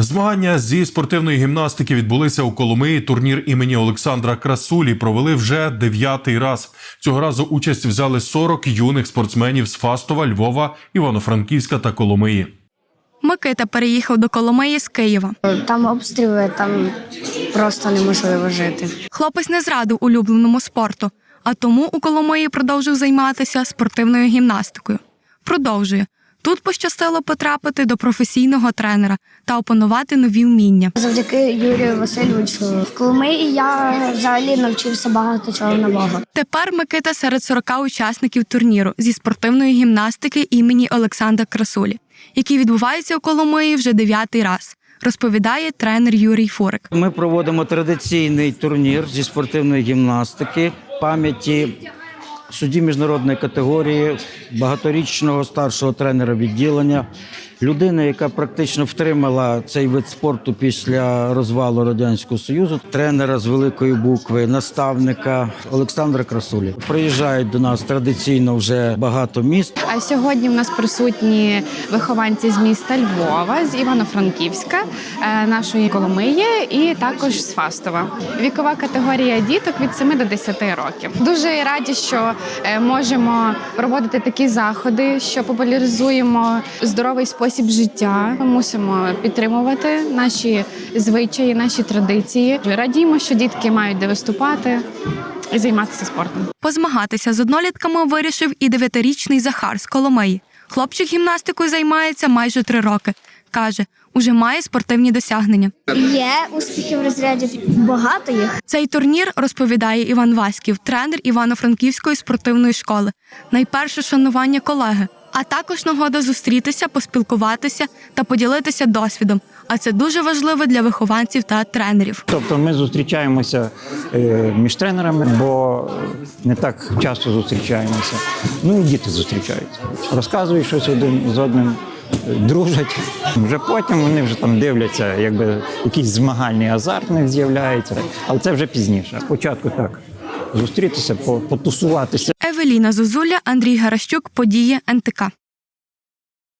Змагання зі спортивної гімнастики відбулися у Коломиї. Турнір імені Олександра Красулі провели вже дев'ятий раз. Цього разу участь взяли 40 юних спортсменів з Фастова, Львова, Івано-Франківська та Коломиї. Микита переїхав до Коломиї з Києва. Там обстріли, там просто неможливо жити. Хлопець не зрадив улюбленому спорту, а тому у Коломиї продовжив займатися спортивною гімнастикою. Продовжує. Тут пощастило потрапити до професійного тренера та опанувати нові вміння. Завдяки Юрію Васильовичу в Коломиї я взагалі навчився багато чого нового. Тепер Микита серед 40 учасників турніру зі спортивної гімнастики імені Олександра Красулі, який відбувається у Коломиї вже дев'ятий раз, розповідає тренер Юрій Фурик. Ми проводимо традиційний турнір зі спортивної гімнастики пам'яті судді міжнародної категорії, багаторічного старшого тренера відділення, людина, яка практично втримала цей вид спорту після розвалу радянського союзу, тренера з великої букви, наставника Олександра Красулі. Приїжджають до нас традиційно вже багато міст. А сьогодні в нас присутні вихованці з міста Львова, з Івано-Франківська, е, нашої Коломиї і також з Фастова. Вікова категорія діток від 7 до 10 років. Дуже раді, що е, можемо проводити такі заходи, що популяризуємо здоровий спосіб життя. Ми мусимо підтримувати наші звичаї, наші традиції. Радіємо, що дітки мають де виступати і займатися спортом. Позмагатися з однолітками вирішив і дев'ятирічний Захар з Коломиї. Хлопчик гімнастикою займається майже три роки. Каже, уже має спортивні досягнення. Є успіхи в розряді багато їх. Цей турнір розповідає Іван Васьків, тренер Івано-Франківської спортивної школи. Найперше шанування колеги, а також нагода зустрітися, поспілкуватися та поділитися досвідом. А це дуже важливо для вихованців та тренерів. Тобто ми зустрічаємося е, між тренерами, бо не так часто зустрічаємося. Ну і діти зустрічаються. Розказують щось один з одним, е, дружать. Вже потім вони вже там дивляться, якби якийсь змагальний азарт них з'являється. Але це вже пізніше. Спочатку так. Зустрітися, потусуватися. Евеліна Зозуля, Андрій Гаращук, події НТК.